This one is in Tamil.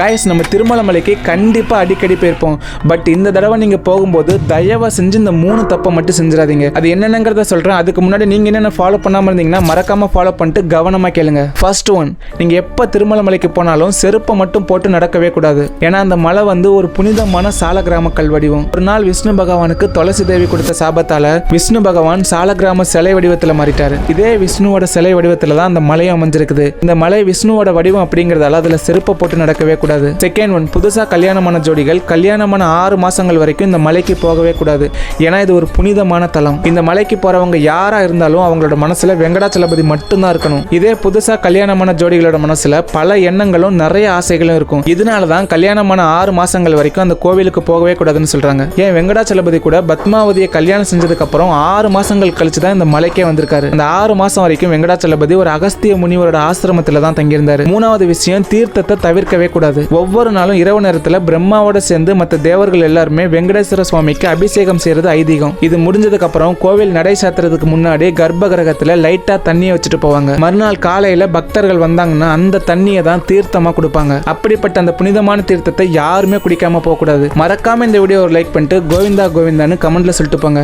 காய்ஸ் நம்ம திருமலமலைக்கு கண்டிப்பாக அடிக்கடி போயிருப்போம். பட் இந்த தடவை நீங்கள் போகும்போது தயவாக செஞ்சு இந்த மூணு தப்பை மட்டும் செஞ்சிடாதீங்க. அது என்னென்னங்கிறத சொல்கிறேன் அதுக்கு முன்னாடி நீங்கள் என்னென்ன ஃபாலோ பண்ணாமல் இருந்தீங்கன்னா மறக்காமல் ஃபாலோ பண்ணிட்டு கவனமாக கேளுங்க. ஃபர்ஸ்ட் ஒன் நீங்கள் எப்போ திருமலமலைக்கு போனாலும் செருப்பை மட்டும் போட்டு நடக்கவே கூடாது. ஏன்னா அந்த மலை வந்து ஒரு புனிதமான சால கிராம கல் வடிவம். ஒரு நாள் விஷ்ணு பகவானுக்கு துளசி தேவி கொடுத்த சாபத்தால் விஷ்ணு பகவான் சால கிராம சிலை வடிவத்தில் மாறிட்டார். இதே விஷ்ணுவோட சிலை வடிவத்தில் தான் அந்த மலையை அமைஞ்சிருக்குது. இந்த மலை விஷ்ணுவோட வடிவம் அப்படிங்கிறதால அதில் செருப்பை போட்டு நடக்கவே கூடாது. செகண்ட் ஒன் புதுசாக கல்யாணமான ஜோடிகள் கல்யாணமான ஆறு மாசங்கள் வரைக்கும் இந்த மலைக்கு போகவே கூடாது. ஏன்னா இது ஒரு புனிதமான தலம். இந்த மலைக்கு போறவங்க யாரா இருந்தாலும் அவங்களோட மனசுல வெங்கடாச்சலபதி மட்டும்தான் இருக்கணும். இதே புதுசா கல்யாணமான ஜோடிகளோட மனசுல பல எண்ணங்களும் நிறைய ஆசைகளும் இருக்கும். இதனால தான் கல்யாணமான ஆறு மாசங்கள் வரைக்கும் அந்த கோவிலுக்கு போகவே கூடாதுன்னு சொல்றாங்க. ஏன் வெங்கடாச்சலபதி கூட பத்மாவதியை கல்யாணம் செஞ்சதுக்கு அப்புறம் ஆறு மாசங்கள் கழிச்சு தான் இந்த மலைக்கே வந்திருக்காரு. அந்த ஆறு மாசம் வரைக்கும் வெங்கடாச்சலபதி ஒரு அகஸ்திய முனிவரோட ஆசிரமத்துல தான் தங்கியிருந்தாரு. மூணாவது விஷயம் தீர்த்தத்தை தவிர்க்கவே கூடாது. ஒவ்வொரு நாளும் இரவு நேரத்துல பிரம்மாவோட சேர்ந்து மற்ற தேவர்கள் எல்லாருமே வெங்கடேஸ்வர சுவாமிக்கு அபிஷேகம் செய்யறது ஐதீகம். இது முடிஞ்சதுக்கு அப்புறம் கோவில் நடை சாத்துறதுக்கு முன்னாடி கர்ப்ப கிரகத்துல லைட்டா தண்ணியை வச்சுட்டு போவாங்க. மறுநாள் காலையில பக்தர்கள் வந்தாங்கன்னா அந்த தண்ணியை தான் தீர்த்தமா கொடுப்பாங்க. அப்படிப்பட்ட அந்த புனிதமான தீர்த்தத்தை யாருமே குடிக்காம போக கூடாது மறக்காம இந்த வீடியோ ஒரு லைக் பண்ணிட்டு கோவிந்தா கோவிந்தான்னு கமெண்ட்ல சொல்லிட்டு போங்க.